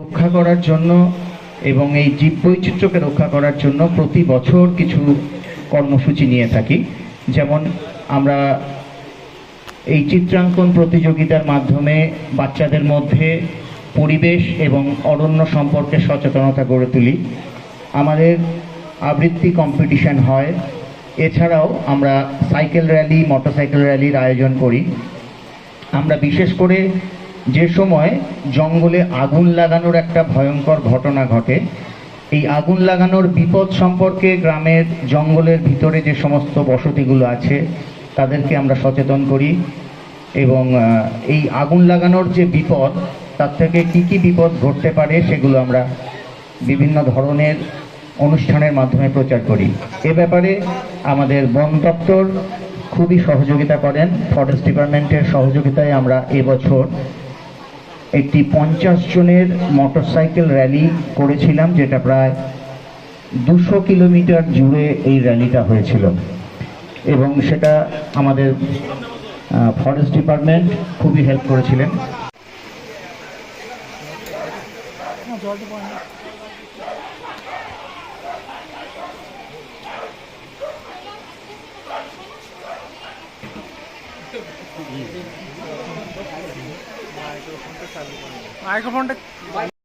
রক্ষা করার জন্য এবং এই জীববৈচিত্র্যকে রক্ষা করার জন্য প্রতি বছর কিছু কর্মসূচি নিয়ে থাকি। যেমন আমরা এই চিত্রাঙ্কন প্রতিযোগিতার মাধ্যমে বাচ্চাদের মধ্যে পরিবেশ এবং অরণ্য সম্পর্কে সচেতনতা গড়ে তুলি। আমাদের আবৃত্তি কম্পিটিশন হয়। এছাড়াও আমরা সাইকেল র্যালি, মোটরসাইকেল র্যালির আয়োজন করি। আমরা বিশেষ করে যে সময় জঙ্গলে আগুন লাগানোর একটা ভয়ঙ্কর ঘটনা ঘটে, এই আগুন লাগানোর বিপদ সম্পর্কে গ্রামের জঙ্গলের ভিতরে যে সমস্ত বসতিগুলো আছে, তাদেরকে আমরা সচেতন করি এবং এই আগুন লাগানোর যে বিপদ, তার থেকে কি কি বিপদ ঘটতে পারে সেগুলো আমরা বিভিন্ন ধরনের অনুষ্ঠানের মাধ্যমে প্রচার করি। এ ব্যাপারে আমাদের বন দপ্তর খুবই সহযোগিতা করেন। ফরেস্ট ডিপার্টমেন্টের সহযোগিতায় আমরা এবছর একটি পঞ্চাশ জনের মোটরসাইকেল র্যালি করেছিলাম, যেটা প্রায় দুশো কিলোমিটার জুড়ে এই র্যালিটা হয়েছিল। এবং সেটা আমাদের ফরেস্ট ডিপার্টমেন্ট খুবই হেল্প করেছিলেন। মাইক্রোফোনটা